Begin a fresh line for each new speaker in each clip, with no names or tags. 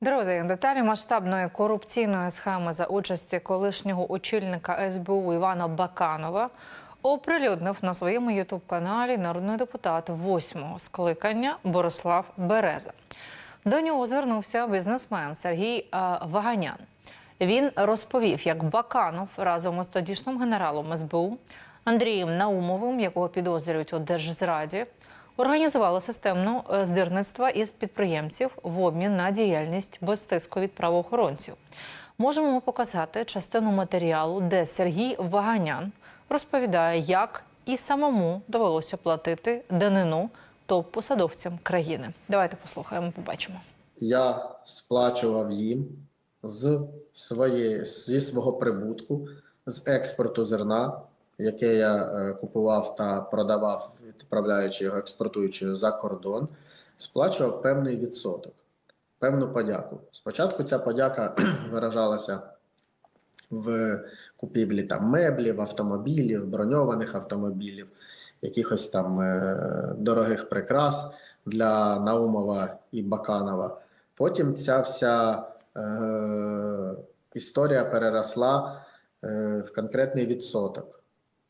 Друзі, деталі масштабної корупційної схеми за участі колишнього очільника СБУ Івана Баканова оприлюднив на своєму ютуб-каналі народний депутат восьмого скликання Борислав Береза. До нього звернувся бізнесмен Сергій е, Ваганян. Він розповів, як Баканов разом із тодішнім генералом СБУ Андрієм Наумовим, якого підозрюють у держзраді, організували системну е, здирництва із підприємців в обмін на діяльність без тиску від правоохоронців. Можемо ми показати частину матеріалу, де Сергій Ваганян розповідає, як і самому довелося платити данину топ-посадовцям країни. Давайте послухаємо, побачимо.
я сплачував їм з своєї, зі свого прибутку, з експорту зерна, яке я е, купував та продавав, відправляючи його, експортуючи за кордон, сплачував певний відсоток, певну подяку. Спочатку ця подяка виражалася в купівлі там меблів, автомобілів, броньованих автомобілів, якихось там е, дорогих прикрас для Наумова і Баканова. Потім ця вся е, історія переросла е, в конкретний відсоток.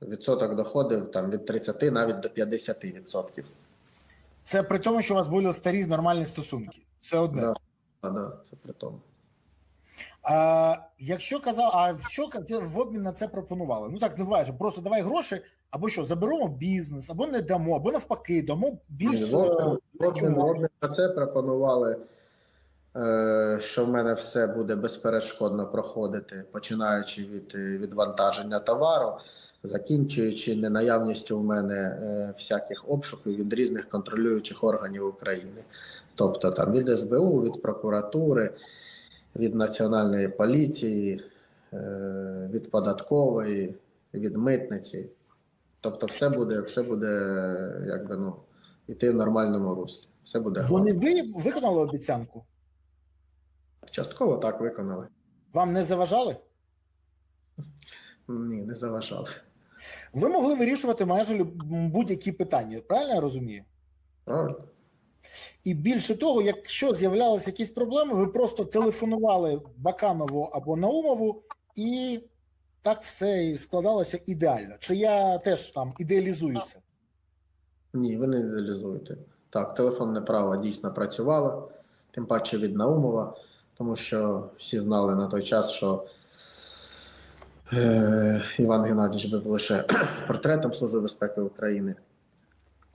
Відсоток доходив там від 30 навіть до 50 відсотків.
Це при тому, що у вас були старі нормальні стосунки. Це одне.
Да. Да, це при тому.
А якщо казав, а що в обмін на це пропонували? Ну так не буває, що просто давай гроші, або що, заберемо бізнес, або не дамо, або навпаки, дамо більше.
В обмін- на це пропонували, е, що в мене все буде безперешкодно проходити, починаючи від відвантаження товару, закінчуючи ненаявністю в мене е, всяких обшуків від різних контролюючих органів України. Тобто там від СБУ, від прокуратури, від Національної поліції, е, від податкової, від митниці. Тобто, все буде, все буде якби ну йти в нормальному руслі. Все буде
Вони ви виконали обіцянку?
частково так виконали.
Вам не заважали?
Ні, не заважали.
Ви могли вирішувати майже будь-які питання, правильно я розумію?
Правильно?
І більше того, якщо з'являлися якісь проблеми, ви просто телефонували Баканову або Наумову, і так все і складалося ідеально. Чи я теж там ідеалізую це?
Ні, ви не ідеалізуєте. Так, телефонне право дійсно працювало, тим паче від Наумова, тому що всі знали на той час, що Іван Геннадійович був лише портретом Служби безпеки України.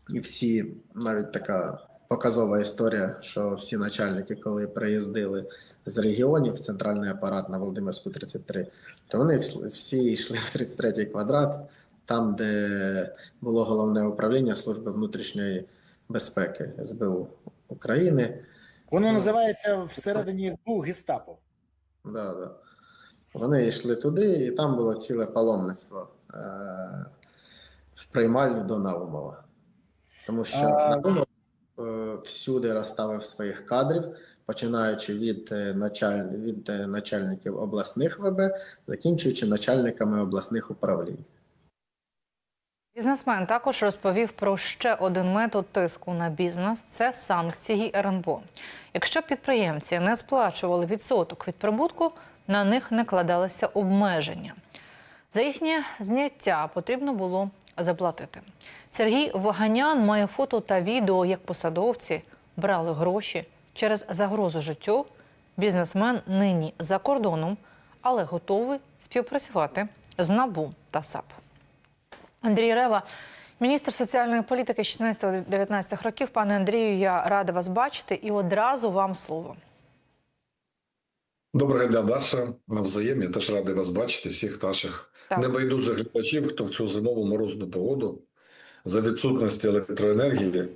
І всі, навіть така показова історія, що всі начальники, коли приїздили з регіонів в центральний апарат на Володимирську 33, то вони всі йшли в 33-й квадрат, там, де було головне управління Служби внутрішньої безпеки СБУ України.
Воно
Ну.
називається всередині СБУ гестапо.
Да, да. Вони йшли туди, і там було ціле паломництво е- в приймальню до Наумова. Тому що
А-
Наумов е- всюди розставив своїх кадрів, починаючи від, е, началь... від е, начальників обласних ВБ, закінчуючи начальниками обласних управлінь.
Бізнесмен також розповів про ще один метод тиску на бізнес це санкції РНБО. Якщо підприємці не сплачували відсоток від прибутку, на них накладалися обмеження. За їхнє зняття потрібно було заплатити. Сергій Ваганян має фото та відео, як посадовці брали гроші через загрозу життю. Бізнесмен нині за кордоном, але готовий співпрацювати з НАБУ та САП. Андрій Рева, міністр соціальної політики 16-19 років. Пане Андрію, я рада вас бачити і одразу вам слово.
Доброго дня, Даша. Навзаєм. Я теж радий вас бачити, всіх наших
Так.
небайдужих глядачів, хто в цю зимову морозну погоду за відсутності електроенергії,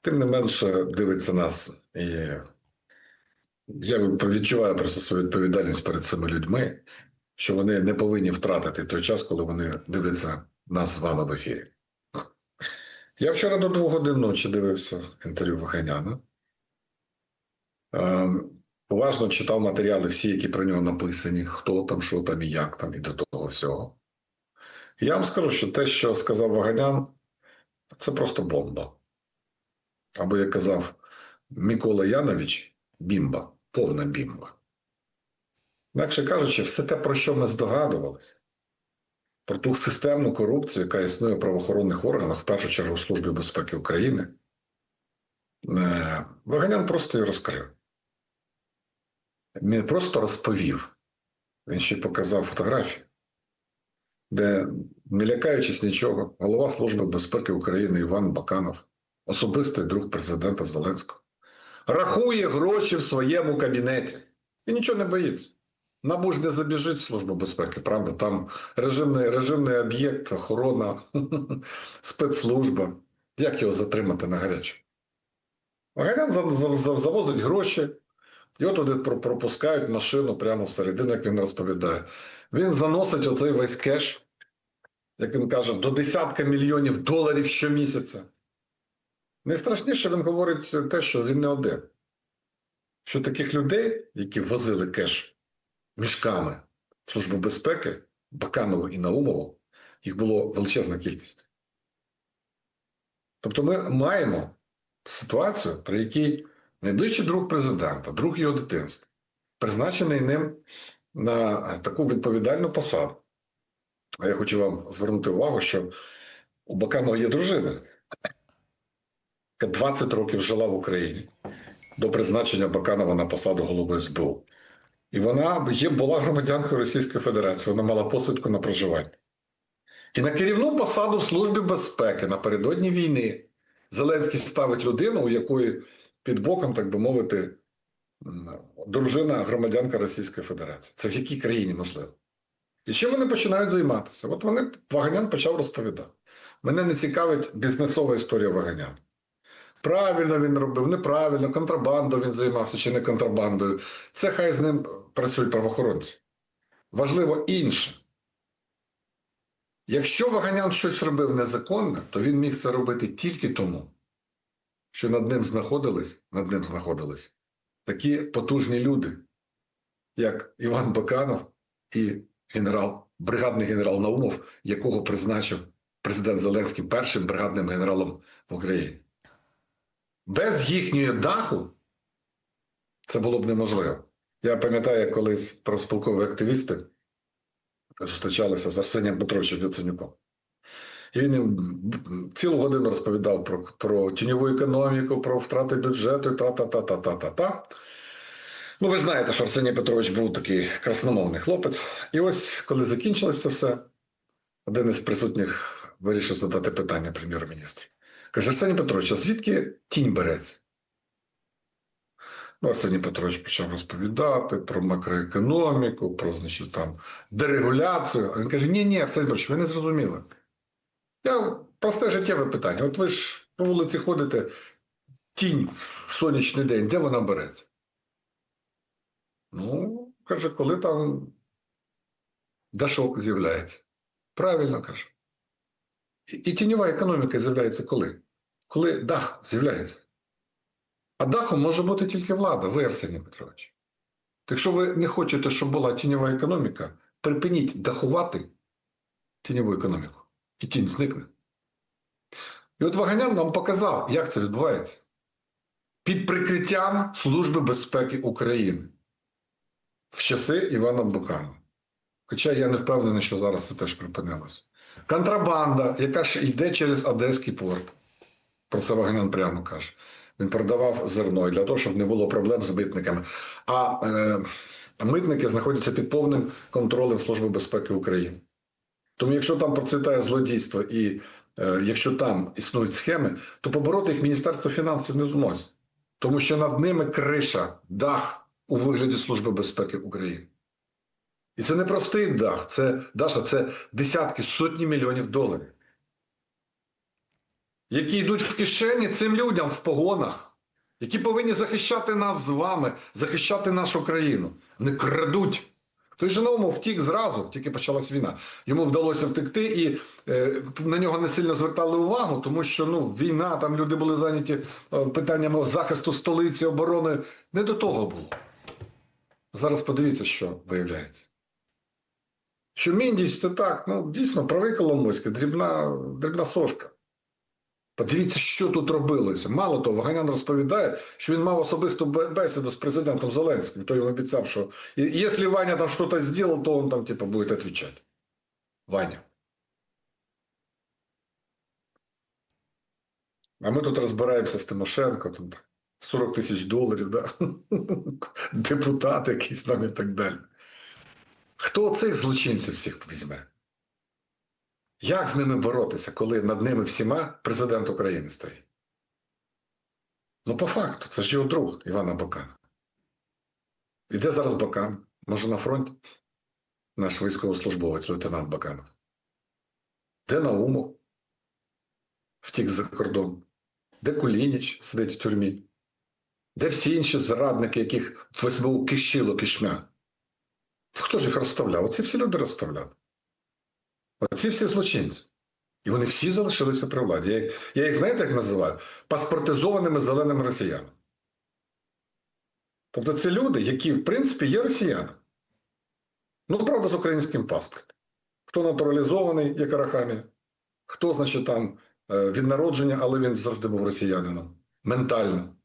тим не менше дивиться нас. І я відчуваю просто свою відповідальність перед цими людьми, що вони не повинні втратити той час, коли вони дивляться нас з вами в ефірі. Я вчора до двох годин ночі дивився інтерв'ю Ваганяна. Уважно читав матеріали, всі, які про нього написані, хто там, що там і як там, і до того всього. Я вам скажу, що те, що сказав Ваганян, це просто бомба. Або як казав Микола Янович, бімба. повна бімба. Інакше кажучи, все те, про що ми здогадувалися, про ту системну корупцію, яка існує в правоохоронних органах, в першу чергу в Службі безпеки України, е, Ваганян просто її розкрив. Він просто розповів. Він ще показав фотографію, де, не лякаючись нічого, голова Служби безпеки України Іван Баканов, особистий друг президента Зеленського, рахує гроші в своєму кабінеті і нічого не боїться. Набу ж не забіжить в Службу безпеки, правда? Там режимний, режимний об'єкт, охорона, спецслужба. Як його затримати на зав- зав- завозить гроші, його туди пропускають машину прямо всередину, як він розповідає. Він заносить оцей весь кеш, як він каже, до десятка мільйонів доларів щомісяця. Найстрашніше він говорить те, що він не один. Що таких людей, які возили кеш мішками в Службу безпеки, Баканову і Наумову, їх було величезна кількість. Тобто ми маємо ситуацію, при якій найближчий друг президента, друг його дитинства, призначений ним на таку відповідальну посаду. А я хочу вам звернути увагу, що у Баканова є дружина, яка 20 років жила в Україні до призначення Баканова на посаду голови СБУ. І вона є, була громадянкою Російської Федерації, вона мала посвідку на проживання. І на керівну посаду в Службі безпеки напередодні війни Зеленський ставить людину, у якої під боком, так би мовити, дружина громадянка Російської Федерації. Це в якій країні можливо? І чим вони починають займатися? От вони Ваганян почав розповідати. Мене не цікавить бізнесова історія Ваганяна. Правильно він робив, неправильно, контрабандою він займався чи не контрабандою. Це хай з ним працюють правоохоронці. Важливо інше. Якщо Ваганян щось робив незаконне, то він міг це робити тільки тому, що над ним знаходились, над ним знаходились такі потужні люди, як Іван Баканов і генерал, бригадний генерал Наумов, якого призначив президент Зеленський першим бригадним генералом в Україні. Без їхньої даху це було б неможливо. Я пам'ятаю, як колись профспілкові активісти зустрічалися з Арсенієм Петровичем Яценюком. І їм цілу годину розповідав про, про тіньову економіку, про втрати бюджету та-та-та-та-та-та-та. Ну, ви знаєте, що Арсеній Петрович був такий красномовний хлопець. І ось, коли закінчилось це все, один із присутніх вирішив задати питання прем'єр-міністру. Каже, Арсеній Петрович, а звідки тінь береться? Ну, Арсеній Петрович почав розповідати про макроекономіку, про значить, там, дерегуляцію. А він каже: ні, ні, Арсеній Петрович, ви не зрозуміли. Я просте життєве питання. От ви ж по вулиці ходите, тінь в сонячний день, де вона береться? Ну, каже, коли там дашок з'являється. Правильно каже. І, тіньова економіка з'являється коли? Коли дах з'являється. А дахом може бути тільки влада, ви, Арсеній Петрович. Якщо ви не хочете, щоб була тіньова економіка, припиніть дахувати тіньову економіку. І тінь зникне. І от Ваганян нам показав, як це відбувається. Під прикриттям Служби безпеки України в часи Івана Буканова. Хоча я не впевнений, що зараз це теж припинилося. Контрабанда, яка ж йде через Одеський порт. Про це Ваганян прямо каже. Він продавав зерно для того, щоб не було проблем з митниками. А е, митники знаходяться під повним контролем Служби безпеки України. Тому, якщо там процвітає злодійство і е, якщо там існують схеми, то побороти їх Міністерство фінансів не в змозі. Тому що над ними криша, дах у вигляді Служби безпеки України. І це не простий дах, це Даша, це десятки, сотні мільйонів доларів, які йдуть в кишені цим людям в погонах, які повинні захищати нас з вами, захищати нашу країну. Вони крадуть. Той же Наумов втік зразу, тільки почалась війна. Йому вдалося втекти, і е, на нього не сильно звертали увагу, тому що ну, війна, там люди були зайняті е, питаннями захисту столиці, оборони. Не до того було. Зараз подивіться, що виявляється. Що Міндіч це так, ну дійсно правий Коломойський, дрібна, дрібна сошка. Подивіться, що тут робилося. Мало того, Ваганян розповідає, що він мав особисту бе- бесіду з президентом Зеленським. Той йому обіцяв, що якщо Ваня там щось зробив, то він там типу, буде відповідати. Ваня. А ми тут розбираємося з Тимошенко, там 40 тисяч доларів, да? депутат якийсь там і так далі. Хто цих злочинців всіх візьме? Як з ними боротися, коли над ними всіма президент України стоїть? Ну, по факту, це ж його друг Івана Бакана. І де зараз Бакан? Може, на фронті? Наш військовослужбовець, лейтенант Баканов. Де Наумов? Втік за кордон. Де Кулініч сидить в тюрмі? Де всі інші зрадники, яких в СБУ кишило кишмя? Хто ж їх розставляв? Оці всі люди розставляли. Оці всі злочинці. І вони всі залишилися при владі. Я, я їх знаєте, як називаю? Паспортизованими зеленими росіянами. Тобто це люди, які, в принципі, є росіяни. Ну, правда, з українським паспортом. Хто натуралізований, як Арахамія, хто, значить, там е, від народження, але він завжди був росіянином. Ментально.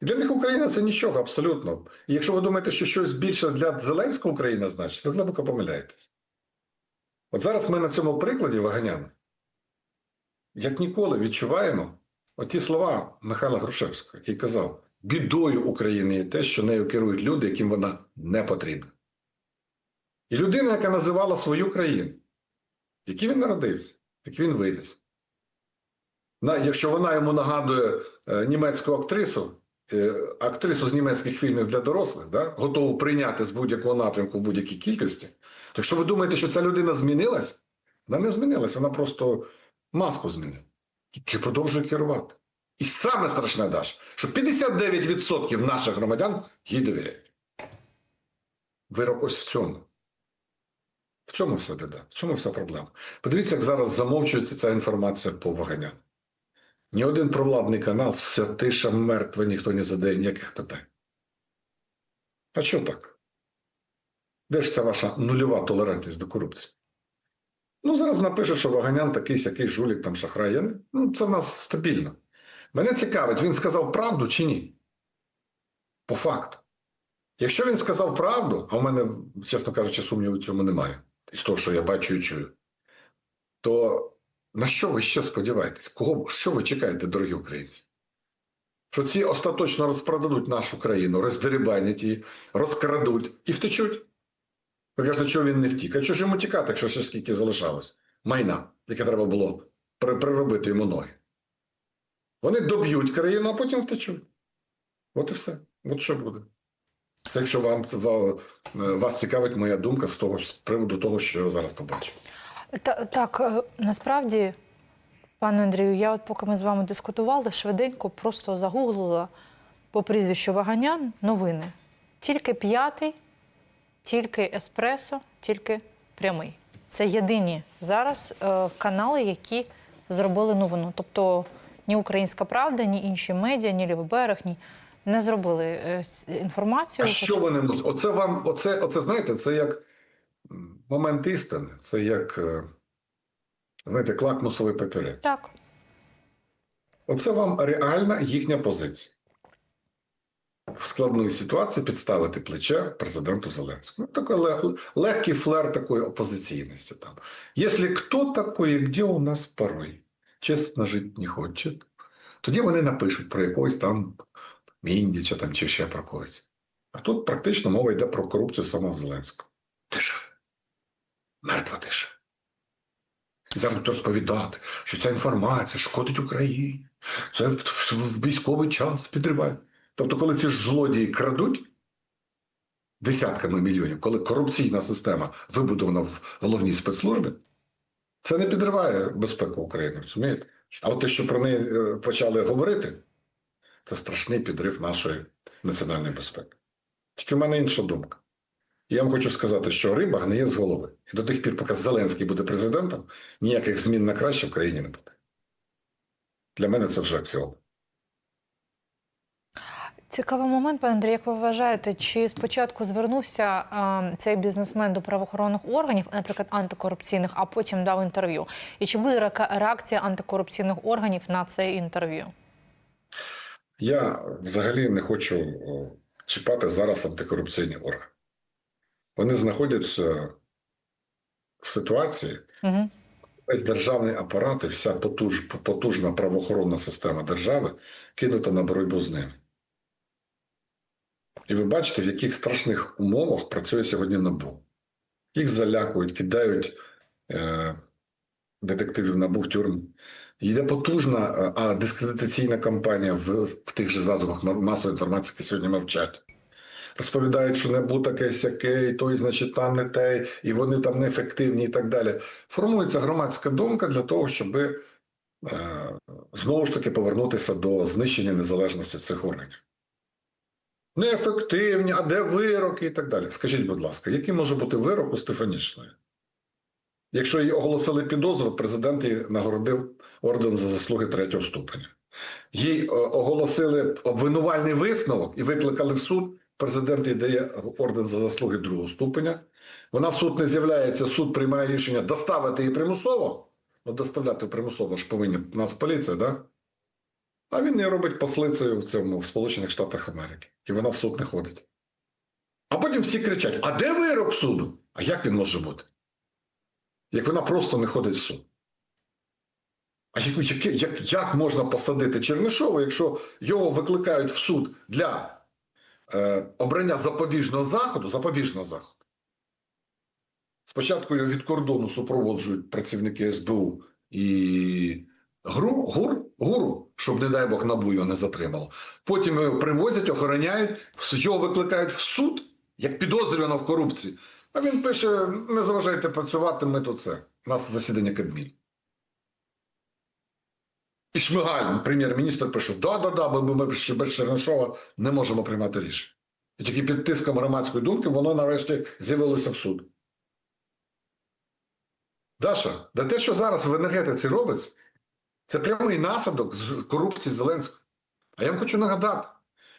І для них Україна це нічого абсолютно. І якщо ви думаєте, що щось більше для Зеленського Україна значить, ви глибоко помиляєтесь. От зараз ми на цьому прикладі Ваганяна, як ніколи відчуваємо оті слова Михайла Грушевського, який казав: бідою України є те, що нею керують люди, яким вона не потрібна. І людина, яка називала свою країну, в якій він народився, як він виріс. Якщо вона йому нагадує е, німецьку актрису, актрису з німецьких фільмів для дорослих, да, готову прийняти з будь-якого напрямку в будь-якій кількості, то якщо ви думаєте, що ця людина змінилась, вона не змінилась, вона просто маску змінила. І продовжує керувати. І саме страшне, Даш, що 59% наших громадян їй довіряють. Вирок ось в цьому. В цьому вся біда, в цьому вся проблема. Подивіться, як зараз замовчується ця інформація по Ваганяну. Ні один провладний канал, вся тиша мертва, ніхто не задає ніяких питань. А що так? Де ж ця ваша нульова толерантність до корупції? Ну, зараз напише, що Ваганян такий сякий жулік, там шахрай. Ну, це в нас стабільно. Мене цікавить, він сказав правду чи ні? По факту. Якщо він сказав правду, а в мене, чесно кажучи, сумніву в цьому немає, із того, що я бачу і чую, то на що ви ще сподіваєтесь? Кого, що ви чекаєте, дорогі українці? Що ці остаточно розпродадуть нашу країну, роздерибанять її, розкрадуть і втечуть? Ви кажете, чого він не втік? А чого ж йому тікати, якщо ще скільки залишалось? Майна, яке треба було приробити йому ноги. Вони доб'ють країну, а потім втечуть. От і все. От що буде. Це якщо вам вас цікавить моя думка з того з приводу того, що я зараз побачив.
Та, так, е, насправді, пане Андрію, я от поки ми з вами дискутували, швиденько просто загуглила по прізвищу Ваганян новини. Тільки п'ятий, тільки еспресо, тільки прямий. Це єдині зараз е, канали, які зробили новину. Тобто ні Українська Правда, ні інші медіа, ні Лівий берег, ні не зробили е, інформацію.
А що вони можуть? Оце вам, оце, оце знаєте, це як момент істини, це як, е, знаєте, клакмусовий папірець.
Так.
Оце вам реальна їхня позиція. В складної ситуації підставити плече президенту Зеленському. Ну, такий лег- легкий флер такої опозиційності. Там. Якщо хто такий, где у нас порой чесно жити не хоче, тоді вони напишуть про якогось там Міндіча там, чи ще про когось. А тут практично мова йде про корупцію самого Зеленського. І зараз розповідати, що ця інформація шкодить Україні. Це в військовий час підриває. Тобто, коли ці ж злодії крадуть десятками мільйонів, коли корупційна система вибудована в головній спецслужбі, це не підриває безпеку України, розумієте? А от те, що про неї е, почали говорити, це страшний підрив нашої національної безпеки. Тільки в мене інша думка. Я вам хочу сказати, що риба гниє з голови. І до тих пір, поки Зеленський буде президентом, ніяких змін на краще в країні не буде. Для мене це вже аксіом.
Цікавий момент, пане Андрій, як ви вважаєте, чи спочатку звернувся е, цей бізнесмен до правоохоронних органів, наприклад, антикорупційних, а потім дав інтерв'ю? І чи буде реакція антикорупційних органів на це інтерв'ю?
Я взагалі не хочу чіпати зараз антикорупційні органи. Вони знаходяться в ситуації,
Угу.
весь державний апарат і вся потуж, потужна правоохоронна система держави кинута на боротьбу з ними. І ви бачите, в яких страшних умовах працює сьогодні НАБУ. Їх залякують, кидають е, детективів НАБУ в тюрму. Йде потужна е, а, дискредитаційна кампанія в, в тих же засобах масової інформації, які сьогодні мовчать. Розповідають, що НАБУ таке сяке, і той, значить, там не те, і вони там неефективні, і так далі. Формується громадська думка для того, щоб е, знову ж таки повернутися до знищення незалежності цих органів. Неефективні, а де вироки і так далі. Скажіть, будь ласка, який може бути вирок у Стефанішної? Якщо їй оголосили підозру, президент її нагородив орденом за заслуги третього ступеня. Їй е, оголосили обвинувальний висновок і викликали в суд. Президент їй дає орден за заслуги другого ступеня. Вона в суд не з'являється, суд приймає рішення доставити її примусово. Ну, доставляти примусово ж повинні нас поліція, да? А він її робить послицею в цьому в Сполучених Штатах Америки. І вона в суд не ходить. А потім всі кричать: А де вирок суду? А як він може бути? Як вона просто не ходить в суд. А як, як, як, можна посадити Чернишова, якщо його викликають в суд для обрання запобіжного заходу, запобіжного заходу? Спочатку його від кордону супроводжують працівники СБУ і ГРУ, ГУР, ГУРу, щоб, не дай Бог, НАБУ його не затримало. Потім його привозять, охороняють, його викликають в суд, як підозрюваного в корупції. А він пише: не заважайте працювати, ми тут це. У нас засідання Кабміну. І Шмигаль, прем'єр-міністр, пише: да-да-да, бо ми ще без Чернишова не можемо приймати рішення. І тільки під тиском громадської думки воно нарешті з'явилося в суд. Даша, да те, що зараз в енергетиці робиться, це прямий наслідок з корупції Зеленського. А я вам хочу нагадати,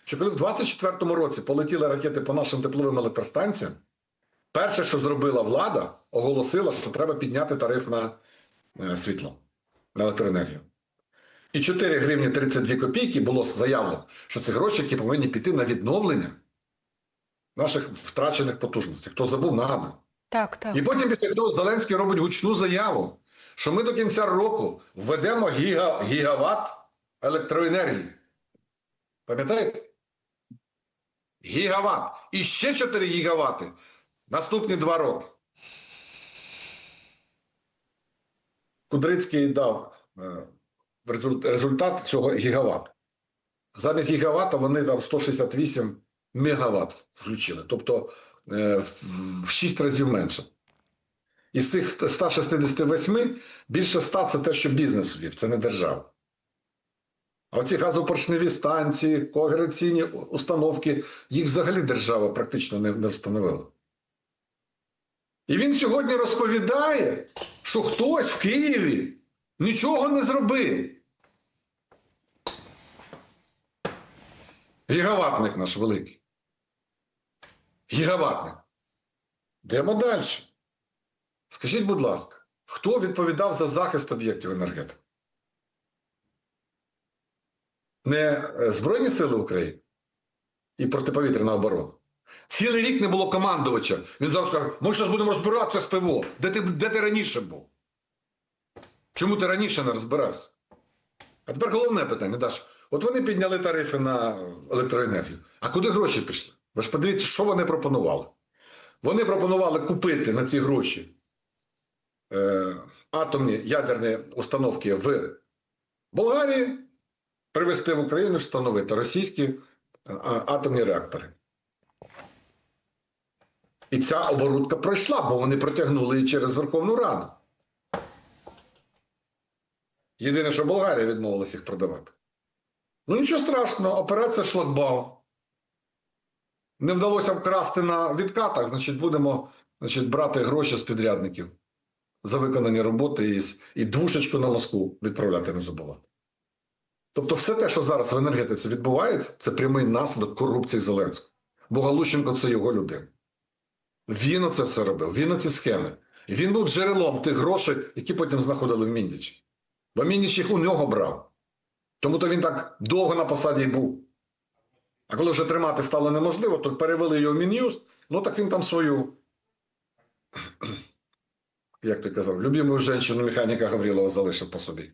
що коли в 24-му році полетіли ракети по нашим тепловим електростанціям, перше, що зробила влада, оголосила, що треба підняти тариф на е, світло, на електроенергію. І 4 гривні 32 копійки було заявлено, що це гроші, які повинні піти на відновлення наших втрачених потужностей. Хто забув, нагадую.
Так, так.
І потім після того Зеленський робить гучну заяву, що ми до кінця року введемо гіга, гігават електроенергії. Пам'ятаєте? Гігават. І ще 4 гігавати наступні два роки. Кудрицький дав е, результат цього гігавату. Замість гігавата вони там 168 мегаватт включили. Тобто е, в- в 6 разів менше. Із цих 168 більше 100 це те, що бізнес ввів, це не держава. А оці газопоршневі станції, когераційні установки, їх взагалі держава практично не, не встановила. І він сьогодні розповідає, що хтось в Києві нічого не зробив. Гігаватник наш великий. Гігаватник. Йдемо далі. Скажіть, будь ласка, хто відповідав за захист об'єктів енергетики? Не е, Збройні Сили України і протиповітряна оборона. Цілий рік не було командувача. Він зараз каже, ми зараз будемо розбиратися з ПВО. Де ти, де ти раніше був? Чому ти раніше не розбирався? А тепер головне питання, Даш. От вони підняли тарифи на електроенергію. А куди гроші пішли? Ви ж подивіться, що вони пропонували. Вони пропонували купити на ці гроші е, атомні ядерні установки в Болгарії, привезти в Україну, і встановити російські е, атомні реактори. І ця оборудка пройшла, бо вони протягнули її через Верховну Раду. Єдине, що Болгарія відмовилася їх продавати. Ну нічого страшного, операція шлагбаум. Не вдалося вкрасти на відкатах, значить, будемо значить, брати гроші з підрядників за виконані роботи і, і двушечку на Москву відправляти не забувати. Тобто, все те, що зараз в енергетиці відбувається, це прямий наслідок корупції Зеленського. Бо Галущенко це його людина. Він оце все робив, він оці схеми. І він був джерелом тих грошей, які потім знаходили в Міндічі. Бо Міндіч їх у нього брав. Тому то він так довго на посаді був. А коли вже тримати стало неможливо, то перевели його в Мін'юст, ну так він там свою, як ти казав, любиму жінку механіка Гаврилова залишив по собі.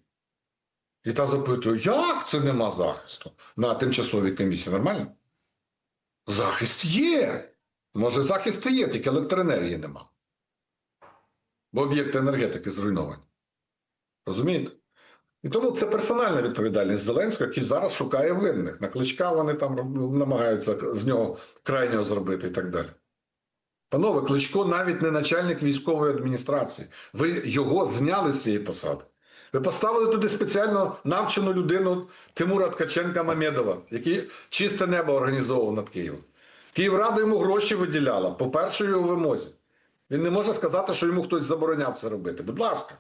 І та запитує, як це нема захисту на тимчасовій комісії? Нормально? Захист є. Може, захист і є, тільки електроенергії нема. Бо об'єкти енергетики зруйновані. Розумієте? І тому це персональна відповідальність Зеленського, який зараз шукає винних. На кличка вони там намагаються з нього крайнього зробити і так далі. Панове, Кличко навіть не начальник військової адміністрації. Ви його зняли з цієї посади. Ви поставили туди спеціально навчену людину Тимура Ткаченка Мамедова, який чисте небо організовував над Києвом. Київрада йому гроші виділяла по першій його вимозі. Він не може сказати, що йому хтось забороняв це робити. Будь ласка.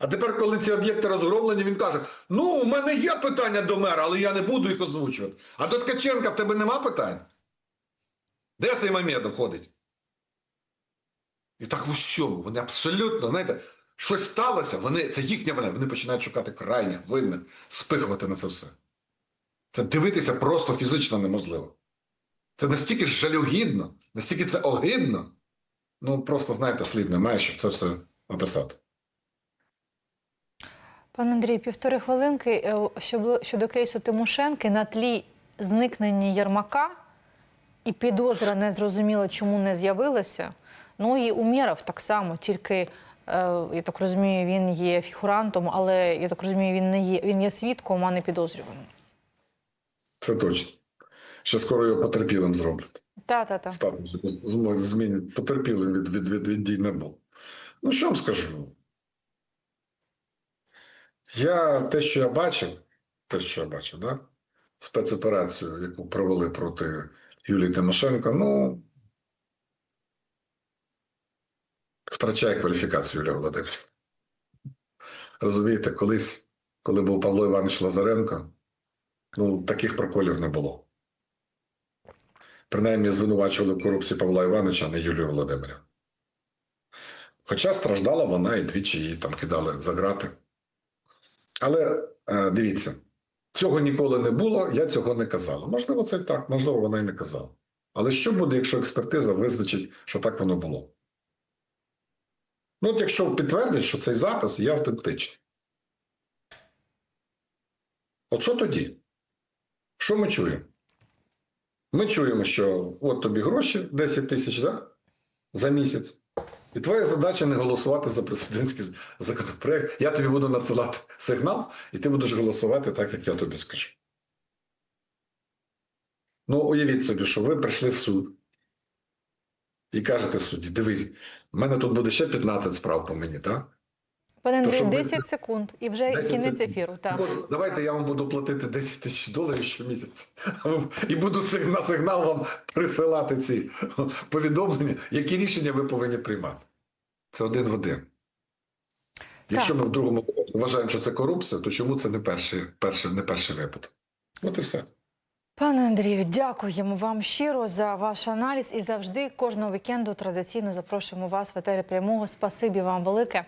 А тепер, коли ці об'єкти розгромлені, він каже: Ну, у мене є питання до мера, але я не буду їх озвучувати. А до Ткаченка в тебе нема питань? Де цей Мамедов ходить? І так в усьому. Вони абсолютно, знаєте, щось сталося, вони, це їхня вина, вони починають шукати крайніх, винних, спихувати на це все. Це дивитися просто фізично неможливо. Це настільки жалюгідно, настільки це огидно. Ну, просто, знаєте, слів немає, щоб це все описати.
Пане Андрій, півтори хвилинки е, щодо, кейсу Тимошенки на тлі зникнення Єрмака і підозра не зрозуміла, чому не з'явилася. Ну і Умєров так само, тільки е, я так розумію, він є фігурантом, але я так розумію, він не є він є свідком, а не підозрюваним.
Це точно. Ще скоро його потерпілим зроблять.
Та, та, та.
Статус змінять потерпілим від, від, від, від дій не був. Ну, що вам скажу? Я те, що я бачив, те, що я бачив, да? спецоперацію, яку провели проти Юлії Тимошенко, ну втрачає кваліфікацію Юлія Володимирівна. Розумієте, колись, коли був Павло Іванович Лазаренко, ну таких проколів не було. Принаймні звинувачували в корупції Павла Івановича, а не Юлію Володимирівну. Хоча страждала вона і двічі її там кидали за грати. Але е, дивіться, цього ніколи не було, я цього не казала. Можливо, це так, можливо, вона і не казала. Але що буде, якщо експертиза визначить, що так воно було? Ну, от якщо підтвердить, що цей запис є автентичний. От що тоді? Що ми чуємо? Ми чуємо, що от тобі гроші 10 тисяч да? за місяць. І твоя задача не голосувати за президентський законопроект. Я тобі буду надсилати сигнал, і ти будеш голосувати так, як я тобі скажу. Ну, уявіть собі, що ви прийшли в суд і кажете судді: дивись, в мене тут буде ще 15 справ по мені, так?
Пане
То,
Андрій,
що ми-
секунд і вже
10
кінець
секунд.
ефіру. Так.
Давайте я вам буду платити 10 тисяч доларів щомісяця. І буду на сигнал вам присилати ці повідомлення, які рішення ви повинні приймати. Це один в один. Якщо ми в другому вважаємо, що це корупція, то чому це не перший, перший, не перший випадок? От і все.
Пане Андрію, дякуємо вам щиро за ваш аналіз і завжди кожного вікенду традиційно запрошуємо вас в етері прямого. Спасибі вам велике.